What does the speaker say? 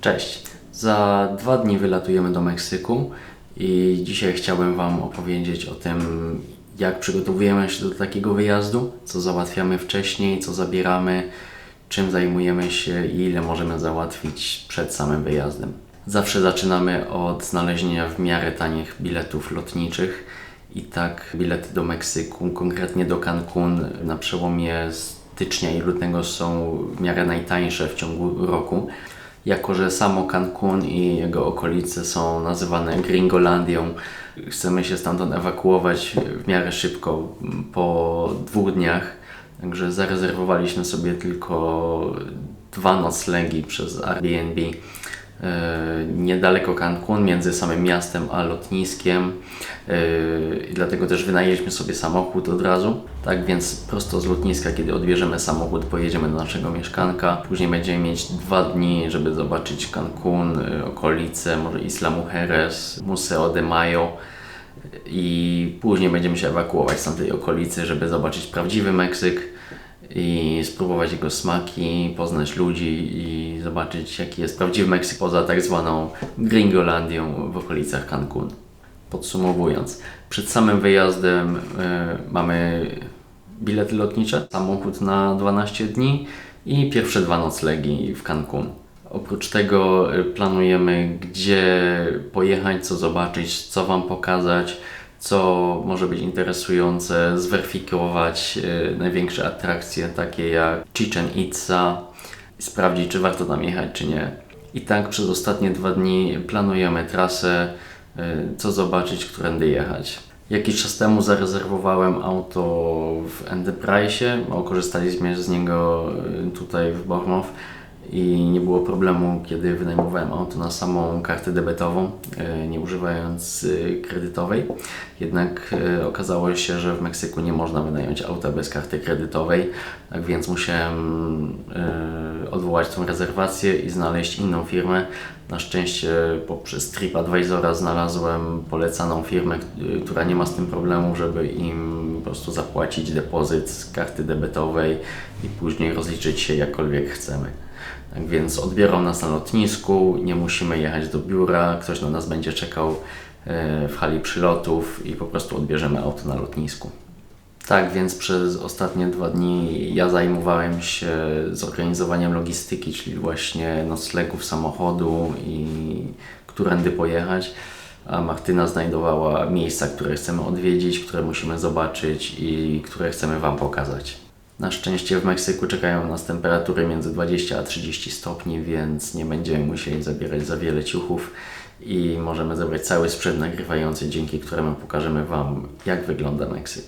Cześć. Za dwa dni wylatujemy do Meksyku i dzisiaj chciałbym Wam opowiedzieć o tym, jak przygotowujemy się do takiego wyjazdu, co załatwiamy wcześniej, co zabieramy, czym zajmujemy się i ile możemy załatwić przed samym wyjazdem. Zawsze zaczynamy od znalezienia w miarę tanich biletów lotniczych i tak bilety do Meksyku, konkretnie do Cancun na przełomie stycznia i lutego są w miarę najtańsze w ciągu roku. Jako, że samo Cancun i jego okolice są nazywane Gringolandią, chcemy się stamtąd ewakuować w miarę szybko, po dwóch dniach. Także zarezerwowaliśmy sobie tylko dwa noclegi przez Airbnb niedaleko Cancun, między samym miastem a lotniskiem. E, I dlatego też wynajęliśmy sobie samochód od razu. Tak więc prosto z lotniska, kiedy odbierzemy samochód, pojedziemy do naszego mieszkanka. Później będziemy mieć dwa dni, żeby zobaczyć Cancun, e, okolice, może Isla Mujeres, Museo de Mayo. I później będziemy się ewakuować z tamtej okolicy, żeby zobaczyć prawdziwy Meksyk i spróbować jego smaki, poznać ludzi i zobaczyć jaki jest prawdziwy Meksyk poza tak zwaną Gringolandią w okolicach Cancun. Podsumowując, przed samym wyjazdem y, mamy bilety lotnicze, samochód na 12 dni i pierwsze dwa noclegi w Cancun. Oprócz tego y, planujemy, gdzie pojechać, co zobaczyć, co Wam pokazać, co może być interesujące, zweryfikować y, największe atrakcje, takie jak Chichen Itza, sprawdzić, czy warto tam jechać, czy nie. I tak przez ostatnie dwa dni planujemy trasę, y, co zobaczyć, którędy jechać. Jakiś czas temu zarezerwowałem auto w Enterprise, korzystaliśmy z niego y, tutaj w Bournemouth i nie było problemu, kiedy wynajmowałem auto na samą kartę debetową, e, nie używając e, kredytowej. Jednak e, okazało się, że w Meksyku nie można wynająć auta bez karty kredytowej, tak więc musiałem odwołać tą rezerwację i znaleźć inną firmę. Na szczęście poprzez TripAdvisora znalazłem polecaną firmę, która nie ma z tym problemu, żeby im po prostu zapłacić depozyt z karty debetowej i później rozliczyć się jakkolwiek chcemy. Tak więc odbiorą nas na lotnisku, nie musimy jechać do biura, ktoś na nas będzie czekał e, w hali przylotów i po prostu odbierzemy auto na lotnisku. Tak więc przez ostatnie dwa dni ja zajmowałem się zorganizowaniem logistyki, czyli właśnie noclegów samochodu i którędy pojechać, a Martyna znajdowała miejsca, które chcemy odwiedzić, które musimy zobaczyć i które chcemy Wam pokazać. Na szczęście w Meksyku czekają nas temperatury między 20 a 30 stopni, więc nie będziemy musieli zabierać za wiele ciuchów i możemy zebrać cały sprzęt nagrywający, dzięki któremu pokażemy Wam, jak wygląda Meksyk.